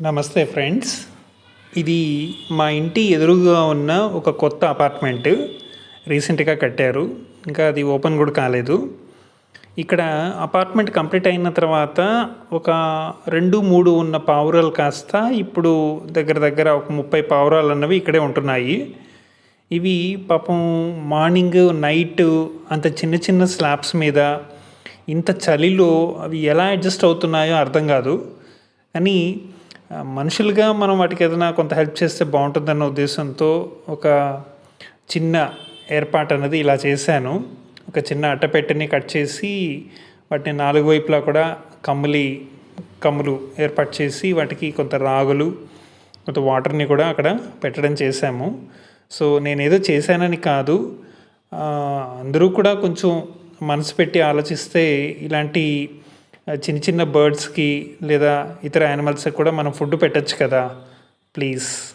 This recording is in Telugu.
నమస్తే ఫ్రెండ్స్. ఇది మా ఇంటి ఎదురుగా ఉన్న ఒక కొత్త అపార్ట్మెంట్. రీసెంట్గా కట్టారు. ఇంకా అది ఓపెన్ కూడా కాలేదు. ఇక్కడ అపార్ట్మెంట్ కంప్లీట్ అయిన తర్వాత ఒక రెండు మూడు ఉన్న పావురాలు కాస్త ఇప్పుడు దగ్గర దగ్గర ఒక ముప్పై పావురాలు అన్నవి ఇక్కడే ఉంటున్నాయి. ఇవి పాపం మార్నింగ్ నైట్ అంత చిన్న చిన్న స్లాబ్స్ మీద ఇంత చలిలో అవి ఎలా అడ్జస్ట్ అవుతున్నాయో అర్థం కాదు. కానీ మనుషులుగా మనం వాటికి ఏదైనా కొంత హెల్ప్ చేస్తే బాగుంటుందన్న ఉద్దేశంతో ఒక చిన్న ఏర్పాటు అనేది ఇలా చేశాను. ఒక చిన్న అట్టపెట్టెని కట్ చేసి వాటిని నాలుగు వైపులా కూడా కమ్ములి కమ్ములు ఏర్పాటు చేసి వాటికి కొంత రాగులు కొంత వాటర్ని కూడా అక్కడ పెట్టడం చేశాము. సో నేనేదో చేశానని కాదు. అందరూ కూడా కొంచెం మనసు పెట్టి ఆలోచిస్తే ఇలాంటి చిన్న చిన్న బర్డ్స్కి లేదా ఇతర యానిమల్స్కి కూడా మనం ఫుడ్ పెట్టచ్చు కదా. ప్లీజ్